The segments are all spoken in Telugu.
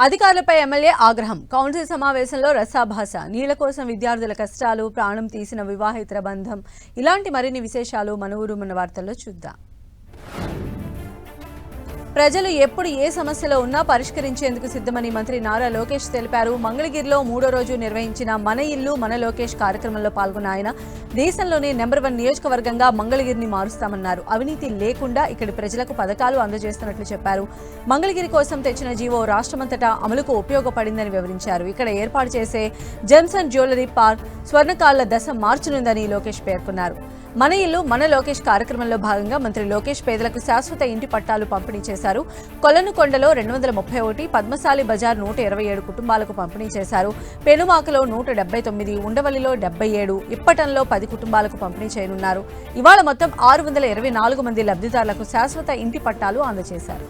అధికారులపై ఎమ్మెల్యే ఆగ్రహం. కౌన్సిల్ సమావేశంలో రసాభాస. నీళ్ళ కోసం విద్యార్థుల కష్టాలు ప్రాణం తీసిన వివాహేతర బంధం. ఇలాంటి మరిన్ని విశేషాలు మన ఊరు మన వార్తల్లో చూద్దాం. ప్రజలు ఎప్పుడు ఏ సమస్యలో ఉన్నా పరిష్కరించేందుకు సిద్ధమని మంత్రి నారా లోకేష్ తెలిపారు. మంగళగిరిలో మూడో రోజు నిర్వహించిన మన ఇల్లు మన లోకేష్ కార్యక్రమంలో పాల్గొన్న ఆయన దేశంలోనే నెంబర్ వన్ నియోజకవర్గంగా మంగళగిరిని మారుస్తామన్నారు. అవినీతి లేకుండా ఇక్కడి ప్రజలకు పథకాలు అందజేస్తున్నట్లు చెప్పారు. మంగళగిరి కోసం తెచ్చిన జీవో రాష్ట్రమంతటా అమలుకు ఉపయోగపడిందని వివరించారు. ఇక్కడ ఏర్పాటు చేసే జెమ్సన్ జ్యువెలరీ పార్క్ స్వర్ణకాళ్ళ దశ మార్చనుందని లోకేష్ పేర్కొన్నారు. మన ఇల్లు మన లోకేష్ కార్యక్రమంలో భాగంగా మంత్రి లోకేష్ పేదలకు శాశ్వత ఇంటి పట్టాలు పంపిణీ చేశారు. కొలనుకొండలో రెండు వందల ముప్పై ఒకటి పద్మశాలి బజార్ నూట ఇరవై ఏడు కుటుంబాలకు పంపిణీ చేశారు. పెనుమాకలో నూట డెబ్బై తొమ్మిది ఉండవల్లిలో డెబ్బై ఏడు ఇప్పటంలో పది కుటుంబాలకు పంపిణీ చేయనున్నారు. ఇవాళ మొత్తం ఆరు వందల ఇరవై నాలుగు మంది లబ్ధిదారులకు శాశ్వత ఇంటి పట్టాలు అందజేశారు.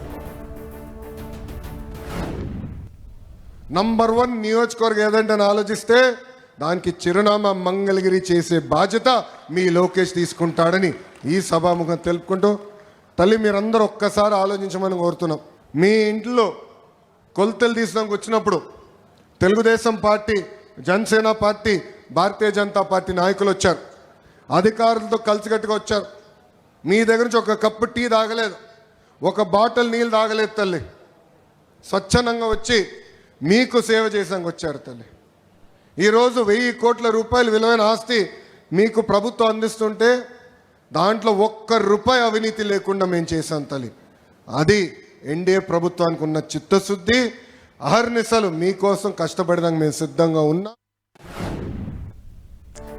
నంబర్ వన్ నియోజకవర్గం ఏదంటే ఆలోచిస్తే దానికి చిరునామా మంగళగిరి చేసే బాధ్యత మీ లోకేష్ తీసుకుంటాడని ఈ సభాముఖం తెలుపుకుంటూ తల్లి మీరందరూ ఒక్కసారి ఆలోచించమని కోరుతున్నాం. మీ ఇంట్లో కొలతలు తీసినాక వచ్చినప్పుడు Telugudesam party Janasena party Bharatiya Janata party నాయకులు వచ్చారు. అధికారులతో కలిసికట్టుగా వచ్చారు. మీ దగ్గర నుంచి ఒక కప్పు టీ తాగలేదు. ఒక బాటిల్ నీళ్ళు తాగలేదు తల్లి. స్వచ్ఛందంగా వచ్చి మీకు సేవ చేసాక వచ్చారు తల్లి. ఈరోజు వెయ్యి కోట్ల రూపాయలు విలువైన ఆస్తి మీకు ప్రభుత్వం అందిస్తుంటే దాంట్లో ఒక్క రూపాయి అవినీతి లేకుండా మేము చేశాం తల్లి. అది ఎన్డీఏ ప్రభుత్వానికి ఉన్న చిత్తశుద్ధి అహర్నిశలు మీకోసం కష్టపడడానికి మేము సిద్ధంగా ఉన్నాం.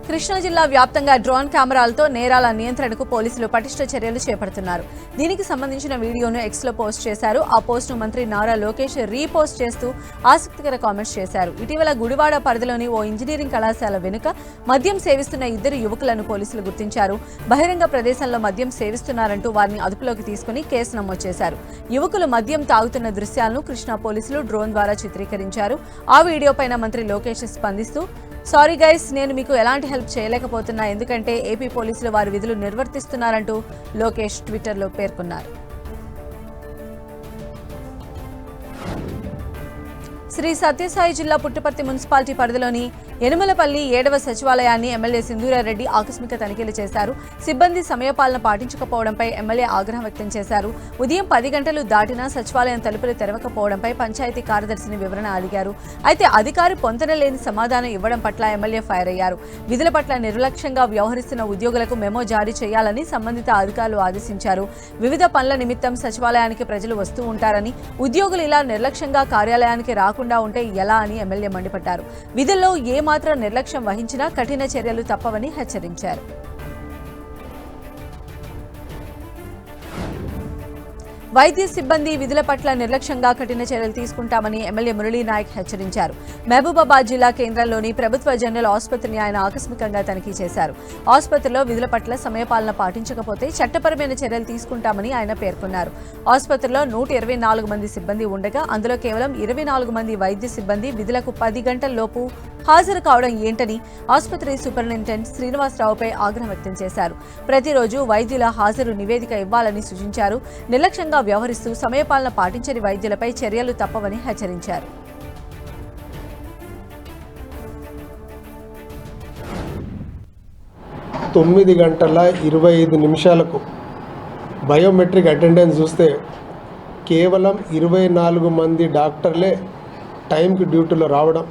కృష్ణా జిల్లా వ్యాప్తంగా డ్రోన్ కెమెరాలతో నేరాల నియంత్రణకు పోలీసులు పటిష్ట చర్యలు చేపడుతున్నారు. దీనికి సంబంధించిన వీడియోను ఎక్స్లో పోస్ట్ చేశారు. ఆ పోస్ట్ను మంత్రి నారా లోకేష్ రీపోస్ట్ చేస్తూ ఆసక్తికర కామెంట్స్ చేశారు. ఇటీవల గుడివాడ పరిధిలోని ఓ ఇంజనీరింగ్ కళాశాల వెనుక మద్యం సేవిస్తున్న ఇద్దరు యువకులను పోలీసులు గుర్తించారు. బహిరంగ ప్రదేశంలో మద్యం సేవిస్తున్నారంటూ వారిని అదుపులోకి తీసుకుని కేసు నమోదు చేశారు. యువకులు మద్యం తాగుతున్న దృశ్యాలను కృష్ణా పోలీసులు డ్రోన్ ద్వారా చిత్రీకరించారు. ఆ వీడియోపైన మంత్రి లోకేష్ స్పందిస్తూ సారీ గైస్ నేను మీకు ఎలాంటి హెల్ప్ చేయలేకపోతున్నా ఎందుకంటే ఏపీ పోలీసులు వారి విధులు నిర్వర్తిస్తున్నారంటూ లోకేష్ ట్విట్టర్లో పేర్కొన్నారు. శ్రీ సత్యసాయి జిల్లా పుట్టపర్తి మున్సిపాలిటీ పరిధిలోని యనుమలపల్లి ఏడవ సచివాలయాన్ని ఎమ్మెల్యే సింధూరారెడ్డి ఆకస్మిక తనిఖీలు చేశారు. సిబ్బంది సమయపాలన పాటించకపోవడంపై ఎమ్మెల్యే ఆగ్రహం వ్యక్తం చేశారు. ఉదయం పది గంటలు దాటినా సచివాలయం తలుపులు తెరవకపోవడంపై పంచాయతీ కార్యదర్శిని వివరణ అడిగారు. అయితే అధికారి పొంతనలేని సమాధానం ఇవ్వడం పట్ల ఎమ్మెల్యే ఫైర్ అయ్యారు. విధుల పట్ల నిర్లక్ష్యంగా వ్యవహరిస్తున్న ఉద్యోగులకు మెమో జారీ చేయాలని సంబంధిత అధికారులు ఆదేశించారు. వివిధ పనుల నిమిత్తం సచివాలయానికి ప్రజలు వస్తూ ఉంటారని ఉద్యోగులు ఇలా నిర్లక్ష్యంగా కార్యాలయానికి రాకుండా ఉంటే ఎలా అని ఎమ్మెల్యే మండిపడ్డారు. విధుల్లో ఏమాత్రం నిర్లక్ష్యం వహించినా కఠిన చర్యలు తప్పవని హెచ్చరించారు. వైద్య సిబ్బంది విధుల పట్ల నిర్లక్ష్యంగా కఠిన చర్యలు తీసుకుంటామని ఎమ్మెల్యే మురళీనాయక్ హెచ్చరించారు. మహబూబాబాద్ జిల్లా కేంద్రంలోని ప్రభుత్వ జనరల్ ఆసుపత్రిని ఆయన ఆకస్మికంగా తనిఖీ చేశారు. ఆసుపత్రిలో విధుల పట్ల సమయపాలన పాటించకపోతే చట్టపరమైన చర్యలు తీసుకుంటామని ఆయన పేర్కొన్నారు. ఆసుపత్రిలో నూట ఇరవై నాలుగు మంది సిబ్బంది ఉండగా అందులో కేవలం ఇరవై నాలుగు మంది వైద్య సిబ్బంది విధులకు పది గంటల లోపు హాజరు కావడం ఏంటని ఆసుపత్రి సూపరింటెండెంట్ శ్రీనివాసరావుపై ఆగ్రహం వ్యక్తం చేశారు. ప్రతిరోజు వైద్యుల హాజరు నివేదిక ఇవ్వాలని సూచించారు. నిర్లక్ష్యంగా వ్యవహరిస్తూ సమయపాలన పాటించని వైద్యులపై చర్యలు తప్పవని హెచ్చరించారు. తొమ్మిది గంటల ఇరవై ఐదు నిమిషాలకు బయోమెట్రిక్ అటెండెన్స్ చూస్తే కేవలం ఇరవై నాలుగు మంది డాక్టర్లే టైంకి డ్యూటీలో రావడం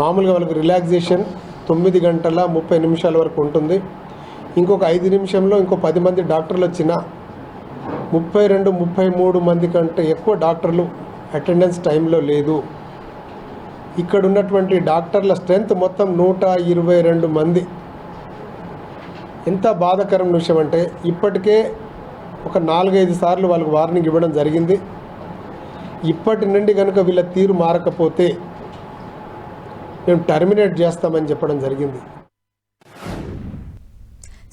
మామూలుగా వాళ్ళకి రిలాక్సేషన్ తొమ్మిది గంటల ముప్పై నిమిషాల వరకు ఉంటుంది. ఇంకొక ఐదు నిమిషంలో ఇంకో పది మంది డాక్టర్లు వచ్చిన ముప్పై రెండు ముప్పై మూడు మంది కంటే ఎక్కువ డాక్టర్లు అటెండెన్స్ టైంలో లేదు. ఇక్కడ ఉన్నటువంటి డాక్టర్ల స్ట్రెంత్ మొత్తం నూట ఇరవై రెండు మంది. ఎంత బాధాకరం విషయం అంటే ఇప్పటికే ఒక నాలుగైదు సార్లు వాళ్ళకి వార్నింగ్ ఇవ్వడం జరిగింది. ఇప్పటి నుండి కనుక వీళ్ళ తీరు మారకపోతే మేము టర్మినేట్ చేస్తామని చెప్పడం జరిగింది.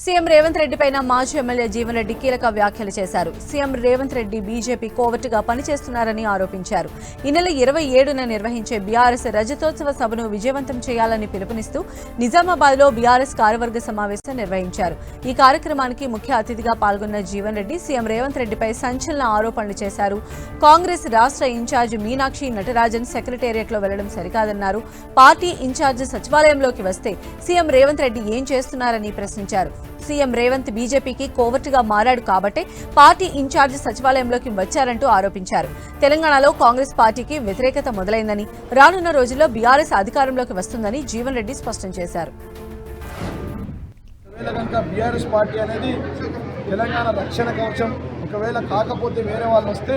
సీఎం రేవంత్ రెడ్డి పైన మాజీ ఎమ్మెల్యే జీవన్ రెడ్డి కీలక వ్యాఖ్యలు చేశారు. సీఎం రేవంత్ రెడ్డి బీజేపీ కోవట్టుగా పనిచేస్తున్నారని ఆరోపించారు. ఈ నెల ఇరవై ఏడున నిర్వహించే బీఆర్ఎస్ రజతోత్సవ సభను విజయవంతం చేయాలని పిలుపునిస్తూ నిజామాబాద్లో బీఆర్ఎస్ కార్యవర్గ సమావేశం నిర్వహించారు. ఈ కార్యక్రమానికి ముఖ్య అతిథిగా పాల్గొన్న జీవన్ రెడ్డి సీఎం రేవంత్ రెడ్డిపై సంచలన ఆరోపణలు చేశారు. కాంగ్రెస్ రాష్ట్ర ఇన్ఛార్జ్ మీనాక్షి నటరాజన్ సెక్రటేరియట్లో వెళ్ళడం సరికాదన్నారు. పార్టీ ఇన్ఛార్జ్ సచివాలయంలోకి వస్తే సీఎం రేవంత్ రెడ్డి ఏం చేస్తున్నారని ప్రశ్నించారు. సీఎం రేవంత్ బీజేపీకి కోవర్టుగా మారాడు కాబట్టే పార్టీ ఇన్ఛార్జ్ సచివాలయంలోకి వచ్చారంటూ ఆరోపించారు. తెలంగాణలో కాంగ్రెస్ పార్టీకి వ్యతిరేకత మొదలైందని రానున్న రోజుల్లో బీఆర్ఎస్ అధికారంలోకి వస్తుందని జీవన్ రెడ్డి స్పష్టం చేశారు. బీఆర్ఎస్ పార్టీ అనేది తెలంగాణ రక్షణ కవచం ఒకవేళ కాకపోతే వేరే వాళ్ళు వస్తే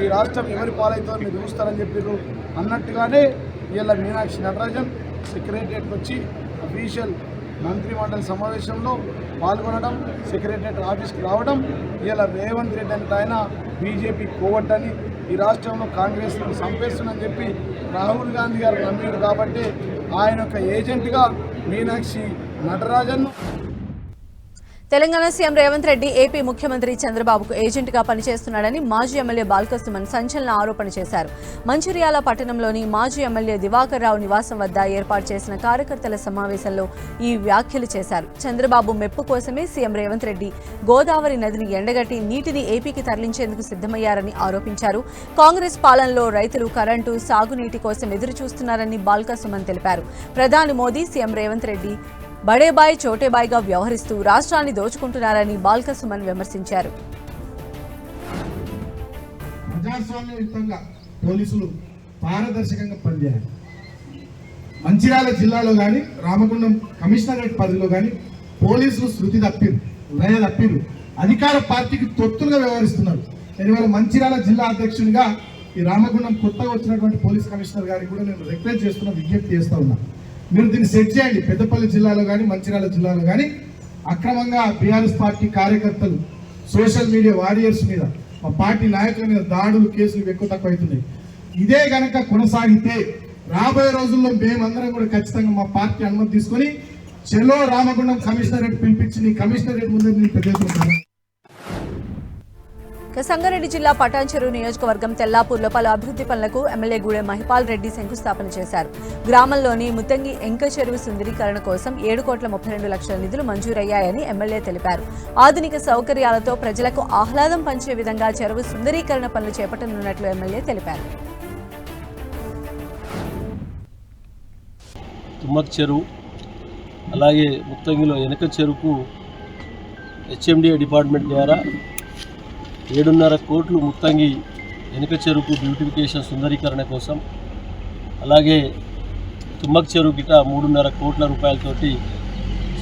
ఈ రాష్ట్రం ఎవరి పాలైతో మీరు చూస్తారని చెప్పారు అన్నట్టుగానే వీళ్ళ మీనాక్షి నటరాజన్ సెక్రటరియట్కి వచ్చి అఫీషియల్ మంత్రిమండలి సమావేశంలో పాల్గొనడం సెక్రటరియట్ ఆఫీస్కి రావడం ఇలా రేవంత్ రెడ్డి అంటే ఆయన బీజేపీ కోవట్టని ఈ రాష్ట్రంలో కాంగ్రెస్ సంపేస్తుందని చెప్పి రాహుల్ గాంధీ గారు నమ్మారు కాబట్టి ఆయన యొక్క ఏజెంట్గా మీనాక్షి నటరాజన్ తెలంగాణ సీఎం రేవంత్ రెడ్డి ఏపీ ముఖ్యమంత్రి చంద్రబాబుకు ఏజెంట్గా పనిచేస్తున్నాడని మాజీ ఎమ్మెల్యే బాల్కసుమన్ సంచలన ఆరోపణ చేశారు. మంచిర్యాల పట్టణంలోని మాజీ ఎమ్మెల్యే దివాకర్ రావు నివాసం వద్ద ఏర్పాటు చేసిన కార్యకర్తల సమావేశంలో ఈ వ్యాఖ్యలు చేశారు. చంద్రబాబు మెప్పు కోసమే సీఎం రేవంత్ రెడ్డి గోదావరి నదిని ఎండగట్టి నీటిని ఏపీకి తరలించేందుకు సిద్ధమయ్యారని ఆరోపించారు. కాంగ్రెస్ పాలనలో రైతులు కరెంటు సాగునీటి కోసం ఎదురు చూస్తున్నారని బాల్కసుమన్ తెలిపారు. ప్రధాని మోదీ సీఎం రేవంత్ రెడ్డి బడేబాయ్ చోటేబాయ్గా వ్యవహరిస్తూ రాష్ట్రాన్ని దోచుకుంటున్నారని బాల్క సుమన్ విమర్శించారు ప్రజాస్వామ్యయుతంగా పోలీసులు పారదర్శకంగా పనిచేయాలి. మంచిర్యాల జిల్లాలో కానీ రామగుండం కమిషనరేట్ పరిధిలో కానీ పోలీసులు శృతి తప్పిరు లయ తప్పిరు. అధికార పార్టీకి తొత్తులుగా వ్యవహరిస్తున్నారు. నేను ఇవాళ మంచిర్యాల జిల్లా అధ్యక్షునిగా ఈ రామగుండం కొత్తగా వచ్చినటువంటి పోలీస్ కమిషనర్ గారికి కూడా నేను రిక్వెస్ట్ చేస్తున్నా విజ్ఞప్తి చేస్తా ఉన్నాను మీరు దీన్ని సెట్ చేయండి. పెద్దపల్లి జిల్లాలో కానీ మంచిర్యాల జిల్లాలో కానీ అక్రమంగా బీఆర్ఎస్ పార్టీ కార్యకర్తలు సోషల్ మీడియా వారియర్స్ మీద మా పార్టీ నాయకుల మీద దాడులు కేసులు ఎక్కువ తక్కువ అవుతున్నాయి ఇదే కనుక కొనసాగితే రాబోయే రోజుల్లో మేమందరం కూడా ఖచ్చితంగా మా పార్టీ అనుమతి తీసుకొని చెలో రామగుండం కమిషనరేట్ పిలిపించి నీ కమిషనరేట్ ముందు నేను పెద్ద సంగారెడ్డి జిల్లా పటాన్చెరు నియోజకవర్గం తెల్లాపూర్లో పలు అభివృద్ధి పనులకు ఎమ్మెల్యే గూడెం మహిపాల్ రెడ్డి శంకుస్థాపన చేశారు. గ్రామంలోని ముతంగి ఎంక చెరువు సుందరీకరణ కోసం ఏడు కోట్ల ముప్పై రెండు లక్షల నిధులు మంజూరయ్యాయని ఎమ్మెల్యే తెలిపారు. ఆధునిక సౌకర్యాలతో ప్రజలకు ఆహ్లాదం పంచే విధంగా చెరువు సుందరీకరణ పనులు చేపట్టనున్నట్లు ఎమ్మెల్యే తెలిపారు. తుమ్మక్ చెరువు అలాగే ముత్తంగిలో వెనక చెరువుకు హెచ్ఎండిఏ డిపార్ట్మెంట్ ద్వారా ఏడున్నర కోట్లు ముత్తంగి వెనుక చెరుకు బ్యూటిఫికేషన్ సుందరీకరణ కోసం అలాగే తుమ్మక్ చెరువు గిట మూడున్నర కోట్ల రూపాయలతోటి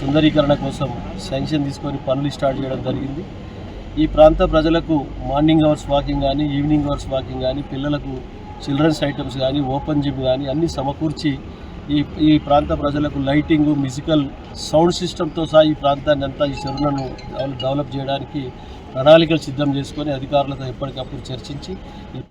సుందరీకరణ కోసం శాంక్షన్ తీసుకొని పనులు స్టార్ట్ చేయడం జరిగింది. ఈ ప్రాంత ప్రజలకు మార్నింగ్ అవర్స్ వాకింగ్ కానీ ఈవినింగ్ అవర్స్ వాకింగ్ కానీ పిల్లలకు చిల్డ్రన్స్ ఐటమ్స్ కానీ ఓపెన్ జిమ్ కానీ అన్నీ సమకూర్చి ఈ ఈ ప్రాంత ప్రజలకు లైటింగ్ మ్యూజికల్ సౌండ్ సిస్టమ్తో సహా ఈ ప్రాంతాన్ని అంతా ఈ చెరువులను డెవలప్ చేయడానికి ప్రణాళికలు సిద్ధం చేసుకొని అధికారులతో ఎప్పటికప్పుడు చర్చించి ఈ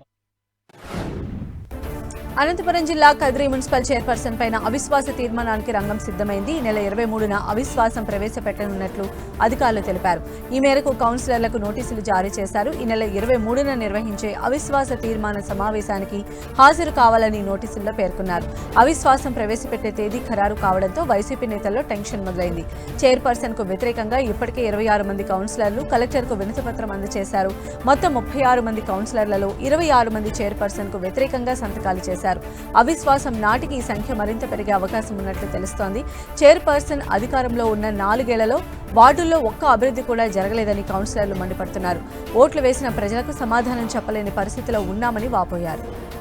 అనంతపురం జిల్లా కదిరి మున్సిపల్ చైర్పర్సన్ పైన అవిశ్వాస తీర్మానానికి రంగం సిద్ధమైంది. ఈ నెల ఇరవై మూడున అవిశ్వాసం ప్రవేశపెట్టనున్నట్లు అధికారులు తెలిపారు. ఈ మేరకు కౌన్సిలర్లకు నోటీసులు జారీ చేశారు. ఈ నెల ఇరవై మూడున నిర్వహించే అవిశ్వాస తీర్మాన సమావేశానికి హాజరు కావాలని నోటీసుల్లో పేర్కొన్నారు. అవిశ్వాసం ప్రవేశపెట్టే తేదీ ఖరారు కావడంతో వైసీపీ నేతల్లో టెన్షన్ మొదలైంది. చైర్పర్సన్కు వ్యతిరేకంగా ఇప్పటికే ఇరవై ఆరు మంది కౌన్సిలర్లు కలెక్టర్కు వినతిపత్రం అందజేశారు. మొత్తం ముప్పై ఆరు మంది కౌన్సిలర్లలో ఇరవై ఆరు మంది చైర్పర్సన్కు వ్యతిరేకంగా సంతకాలు చేశారు. అవిశ్వాసం నాటికి ఈ సంఖ్య మరింత పెరిగే అవకాశం ఉన్నట్లు తెలుస్తోంది. చైర్పర్సన్ అధికారంలో ఉన్న నాలుగేళ్ళలో వార్డుల్లో ఒక్క అభివృద్ధి కూడా జరగలేదని కౌన్సిలర్లు మండిపడుతున్నారు. ఓట్లు వేసిన ప్రజలకు సమాధానం చెప్పలేని పరిస్థితిలో ఉన్నామని వాపోయారు.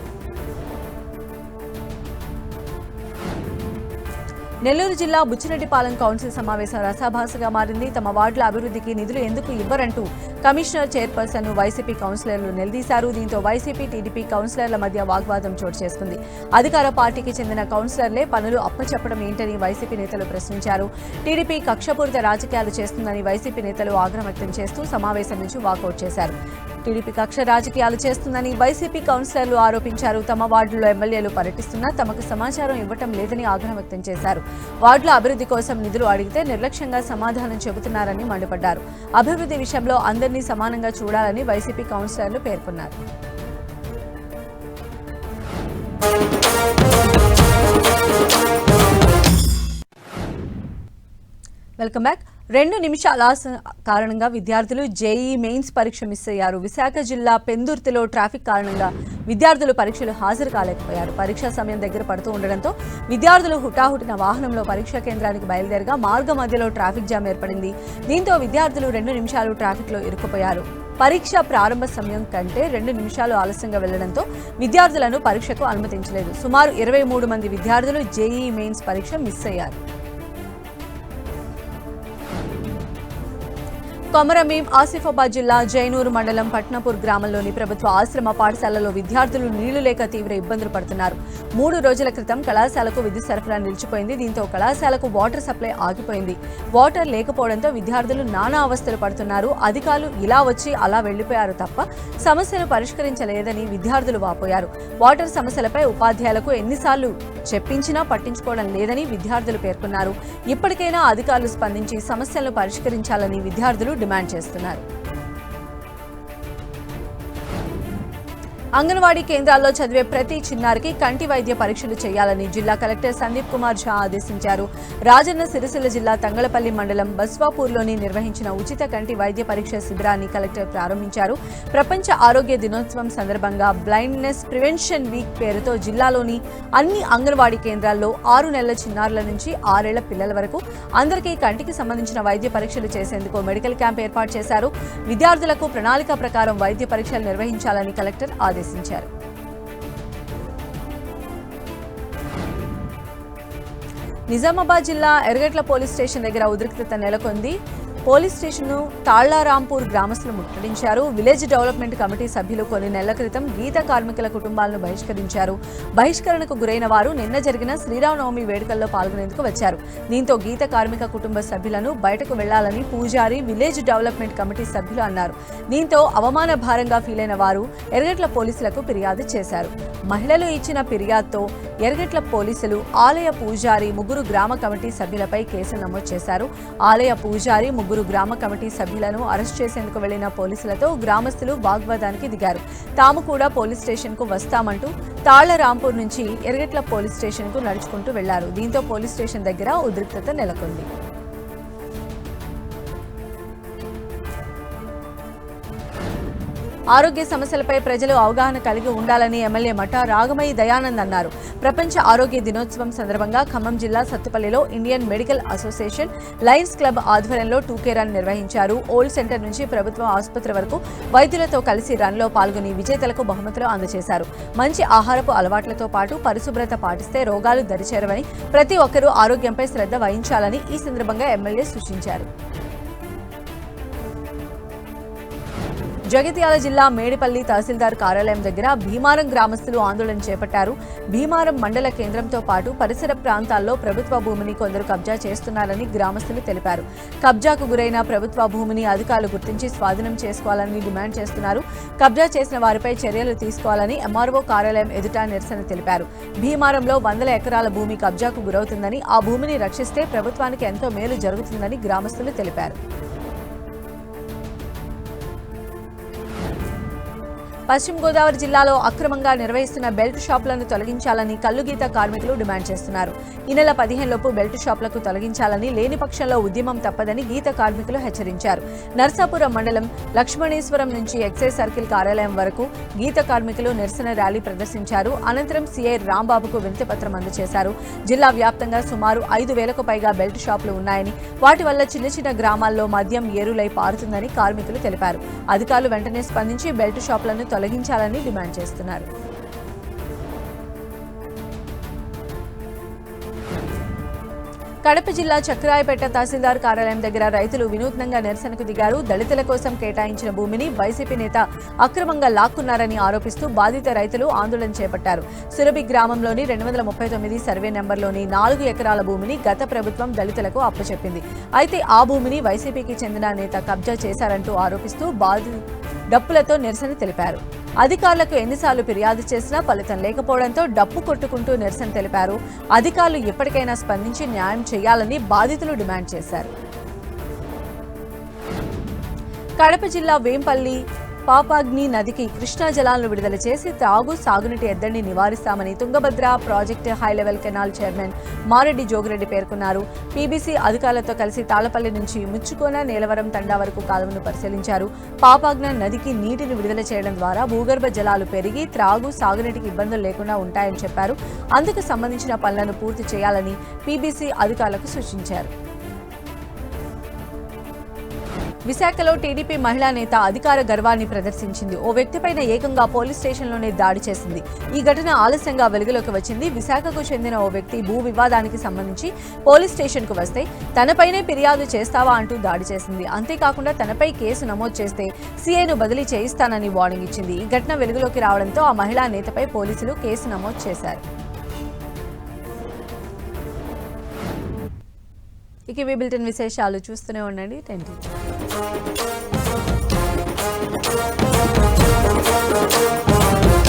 నెల్లూరు జిల్లా బుచ్చిరెడ్డిపాలెం కౌన్సిల్ సమావేశం రసాభాసగా మారింది. తమ వార్డుల అభివృద్ధికి నిధులు ఎందుకు ఇవ్వరంటూ కమిషనర్ చైర్పర్సన్ వైసీపీ కౌన్సిలర్లు నిలదీశారు. దీంతో వైసీపీ టీడీపీ కౌన్సిలర్ల మధ్య వాగ్వాదం చోటు చేసుకుంది. అధికార పార్టీకి చెందిన కౌన్సిలర్లే పనులు అప్పచెప్పడం ఏంటని వైసీపీ నేతలు ప్రశ్నించారు. టీడీపీ కక్షపూరిత రాజకీయాలు చేస్తుందని వైసీపీ నేతలు ఆగ్రహం వ్యక్తం చేస్తూ సమావేశం నుంచి వాకౌట్ చేశారు. టీడీపీ కక్ష రాజకీయాలు చేస్తుందని వైసీపీ కౌన్సిలర్లు ఆరోపించారు. తమ వార్డుల్లో ఎమ్మెల్యేలు పర్యటిస్తున్నా తమకు సమాచారం ఇవ్వటం లేదని ఆగ్రహం వ్యక్తం చేశారు. వార్డుల అభివృద్ధి కోసం నిధులు అడిగితే నిర్లక్ష్యంగా సమాధానం చెబుతున్నారని మండిపడ్డారు. అభివృద్ధి విషయంలో అందరినీ సమానంగా చూడాలని వైసీపీ కౌన్సిలర్లు పేర్కొన్నారు. Welcome back. రెండు నిమిషాల కారణంగా విద్యార్థులు జేఈ మెయిన్స్ పరీక్ష మిస్ అయ్యారు. విశాఖ జిల్లా పెందుర్తిలో ట్రాఫిక్ కారణంగా విద్యార్థులు పరీక్షలు హాజరు కాలేకపోయారు. పరీక్షా సమయం దగ్గర పడుతూ ఉండడంతో విద్యార్థులు హుటాహుటిన వాహనంలో పరీక్షా కేంద్రానికి బయలుదేరగా మార్గ మధ్యలో ట్రాఫిక్ జామ్ ఏర్పడింది. దీంతో విద్యార్థులు రెండు నిమిషాలు ట్రాఫిక్లో ఇరుక్కుపోయారు. పరీక్ష ప్రారంభ సమయం కంటే రెండు నిమిషాలు ఆలస్యంగా వెళ్ళడంతో విద్యార్థులను పరీక్షకు అనుమతించలేదు. సుమారు ఇరవై మూడు మంది విద్యార్థులు జేఈ మెయిన్స్ పరీక్ష మిస్ అయ్యారు. కొమరమీం ఆసిఫాబాద్ జిల్లా జైనూరు మండలం పట్నపూర్ గ్రామంలోని ప్రభుత్వ ఆశ్రమ పాఠశాలలో విద్యార్థులు నీళ్ళు లేక తీవ్ర ఇబ్బందులు పడుతున్నారు. మూడు రోజుల క్రితం కళాశాలకు విద్యుత్ సరఫరా నిలిచిపోయింది. దీంతో కళాశాలకు వాటర్ సప్లై ఆగిపోయింది. వాటర్ లేకపోవడంతో విద్యార్థులు నానా అవస్థలు పడుతున్నారు. అధికారులు ఇలా వచ్చి అలా వెళ్ళిపోయారు తప్ప సమస్యను పరిష్కరించలేదని విద్యార్థులు వాపోయారు. వాటర్ సమస్యలపై ఉపాధ్యాయులకు ఎన్నిసార్లు చెప్పించినా పట్టించుకోవడం లేదని విద్యార్థులు పేర్కొన్నారు. ఇప్పటికైనా అధికారులు స్పందించి సమస్యలను పరిష్కరించాలని విద్యార్థులు డిమాండ్ చేస్తున్నారు. అంగన్వాడీ కేంద్రాల్లో చదివే ప్రతి చిన్నారికి కంటి వైద్య పరీక్షలు చేయాలని జిల్లా కలెక్టర్ సందీప్ కుమార్ ఝా ఆదేశించారు. రాజన్న సిరిసిల్ల జిల్లా తంగళపల్లి మండలం బస్వాపూర్లోని నిర్వహించిన ఉచిత కంటి వైద్య పరీక్ష శిబిరాన్ని కలెక్టర్ ప్రారంభించారు. ప్రపంచ ఆరోగ్య దినోత్సవం సందర్భంగా బ్లైండ్నెస్ ప్రివెన్షన్ వీక్ పేరుతో జిల్లాలోని అన్ని అంగన్వాడీ కేంద్రాల్లో ఆరు నెలల చిన్నారుల నుంచి ఆరేళ్ళ పిల్లల వరకు అందరికీ కంటికి సంబంధించిన వైద్య పరీక్షలు చేసేందుకు మెడికల్ క్యాంప్ ఏర్పాటు చేశారు. విద్యార్థులకు ప్రణాళిక ప్రకారం వైద్య పరీక్షలు నిర్వహించాలని కలెక్టర్ ఆదేశించారు. నిజామాబాద్ జిల్లా ఎరగట్ల పోలీస్ స్టేషన్ దగ్గర ఉద్రిక్తత నెలకొంది. పోలీస్ స్టేషన్ను తాళ్ళారాంపూర్ గ్రామస్తులు ముట్టడించారు. విలేజ్ డెవలప్మెంట్ కమిటీ సభ్యులు కొన్ని నెలల క్రితం గీత కార్మికుల కుటుంబాలను బహిష్కరించారు. బహిష్కరణకు గురైన వారు నిన్న జరిగిన శ్రీరామనవమి వేడుకల్లో పాల్గొనేందుకు వచ్చారు. దీంతో గీత కార్మిక కుటుంబ సభ్యులను బయటకు వెళ్ళాలని పూజారి విలేజ్ డెవలప్మెంట్ కమిటీ సభ్యులు అన్నారు. దీంతో అవమాన భారంగా ఫీలైన వారు ఎర్గట్ల పోలీసులకు ఫిర్యాదు చేశారు. మహిళలు ఇచ్చిన ఫిర్యాదుతో ఎర్గట్ల పోలీసులు ఆలయ పూజారి ముగ్గురు గ్రామ కమిటీ సభ్యులపై కేసు నమోదు చేశారు. ఆలయ పూజారి ముగ్గురు గ్రామ కమిటీ సభ్యులను అరెస్ట్ చేసేందుకు వెళ్ళిన పోలీసులతో గ్రామస్తులు వాగ్వాదానికి దిగారు. తాము కూడా పోలీస్ స్టేషన్కు వస్తామంటూ తాళ్ళరాంపూర్ నుంచి ఎర్గట్ల పోలీస్ స్టేషన్కు నడుచుకుంటూ వెళ్ళారు. దీంతో పోలీస్ స్టేషన్ దగ్గర ఉద్రిక్తత నెలకొంది. ఆరోగ్య సమస్యలపై ప్రజలు అవగాహన కలిగి ఉండాలని ఎమ్మెల్యే మఠ రాగమయ్య దయానంద్ అన్నారు. ప్రపంచ ఆరోగ్య దినోత్సవం సందర్భంగా ఖమ్మం జిల్లా సత్తుపల్లిలో Indian Medical Association Lions Club ఆధ్వర్యంలో టూకే రన్ నిర్వహించారు. ఓల్డ్ సెంటర్ నుంచి ప్రభుత్వ ఆసుపత్రి వరకు వైద్యులతో కలిసి రన్లో పాల్గొని విజేతలకు బహుమతులు అందజేశారు. మంచి ఆహారపు అలవాట్లతో పాటు పరిశుభ్రత పాటిస్తే రోగాలు దరిచేరవని ప్రతి ఒక్కరూ ఆరోగ్యంపై శ్రద్ధ వహించాలని ఈ సందర్భంగా ఎమ్మెల్యే సూచించారు. జగిత్యాల జిల్లా మేడిపల్లి తహసీల్దార్ కార్యాలయం దగ్గర భీమారం గ్రామస్తులు ఆందోళన చేపట్టారు. భీమారం మండల కేంద్రంతో పాటు పరిసర ప్రాంతాల్లో ప్రభుత్వ భూమిని కొందరు కబ్జా చేస్తున్నారని గ్రామస్తులు తెలిపారు. కబ్జాకు గురైన ప్రభుత్వ భూమిని అధికారులు గుర్తించి స్వాధీనం చేసుకోవాలని డిమాండ్ చేస్తున్నారు. కబ్జా చేసిన వారిపై చర్యలు తీసుకోవాలని ఎంఆర్ఓ కార్యాలయం ఎదుట నిరసన తెలిపారు. భీమారంలో వందల ఎకరాల భూమి కబ్జాకు గురవుతుందని ఆ భూమిని రక్షిస్తే ప్రభుత్వానికి ఎంతో మేలు జరుగుతుందని గ్రామస్తులు తెలిపారు. పశ్చిమ గోదావరి జిల్లాలో అక్రమంగా నిర్వహిస్తున్న బెల్ట్ షాపులను తొలగించాలని కల్లుగీత కార్మికులు డిమాండ్ చేస్తున్నారు. ఈ నెల పదిహేనులోపు బెల్ట్ షాపులకు తొలగించాలని లేని పక్షంలో ఉద్యమం తప్పదని గీత కార్మికులు హెచ్చరించారు. నర్సాపురం మండలం లక్ష్మణేశ్వరం నుంచి ఎక్సైజ్ సర్కిల్ కార్యాలయం వరకు గీత కార్మికులు నిరసన ర్యాలీ ప్రదర్శించారు. అనంతరం సీఐ రాంబాబుకు వినతిపత్రం అందజేశారు. జిల్లా వ్యాప్తంగా సుమారు ఐదు వేలకు పైగా బెల్ట్ షాపులు ఉన్నాయని వాటి వల్ల చిన్న చిన్న గ్రామాల్లో మద్యం ఏరులై పారుతుందని కార్మికులు తెలిపారు. అధికారులు వెంటనే స్పందించి బెల్ట్ షాపులను తొలగించాలని డిమాండ్ చేస్తున్నారు. కడప జిల్లా చక్రాయపేట తహసీల్దార్ కార్యాలయం దగ్గర రైతులు వినూత్నంగా నిరసనకు దిగారు. దళితుల కోసం కేటాయించిన భూమిని వైసీపీ నేత అక్రమంగా లాక్కున్నారని ఆరోపిస్తూ బాధిత రైతులు ఆందోళన చేపట్టారు. సురభి గ్రామంలోని రెండు వందల ముప్పై తొమ్మిది సర్వే నెంబర్లోని నాలుగు ఎకరాల భూమిని గత ప్రభుత్వం దళితులకు అప్పచెప్పింది. అయితే ఆ భూమిని వైసీపీకి చెందిన నేత కబ్జా చేశారంటూ ఆరోపిస్తూ బాధి డప్పులతో నిరసన తెలిపారు. అధికారులకు ఎన్నిసార్లు ఫిర్యాదు చేసినా ఫలితం లేకపోవడంతో డప్పు కొట్టుకుంటూ నిరసన తెలిపారు. అధికారులు ఇప్పటికైనా స్పందించి న్యాయం చేయాలని బాధితులు డిమాండ్ చేశారు. కడప జిల్లా వేంపల్లి పాపాగ్ని నదికి కృష్ణా జలాలను విడుదల చేసి తాగు సాగునీటి ఎద్దడిని నివారిస్తామని Tungabhadra project high level canal chairman Mareddy Jogireddy పేర్కొన్నారు. పీబీసీ అధికారులతో కలిసి తాళపల్లి నుంచి ముచ్చుకోన నేలవరం తండా వరకు కాలువను పరిశీలించారు. పాపాగ్న నదికి నీటిని విడుదల చేయడం ద్వారా భూగర్భ జలాలు పెరిగి త్రాగు సాగునీటికి ఇబ్బందులు లేకుండా ఉంటాయని చెప్పారు. అందుకు సంబంధించిన పనులను పూర్తి చేయాలని పీబీసీ అధికారులకు సూచించారు. విశాఖలో టీడీపీ మహిళా నేత అధికార గర్వాన్ని ప్రదర్శించింది. ఓ వ్యక్తిపైన ఏకంగా పోలీస్ స్టేషన్లోనే దాడి చేసింది. ఈ ఘటన ఆలస్యంగా వెలుగులోకి వచ్చింది. విశాఖకు చెందిన ఓ వ్యక్తి భూ వివాదానికి సంబంధించి పోలీస్ స్టేషన్కు వస్తే తనపైనే ఫిర్యాదు చేస్తావా అంటూ దాడి చేసింది. అంతేకాకుండా తనపై కేసు నమోదు చేస్తే సీఐను బదిలీ చేయిస్తానని వార్నింగ్ ఇచ్చింది. ఈ ఘటన వెలుగులోకి రావడంతో ఆ మహిళా నేతపై పోలీసులు కేసు నమోదు చేశారు. ఇక ఇవి బిల్టన్ విశేషాలు చూస్తూనే ఉండండి. టెన్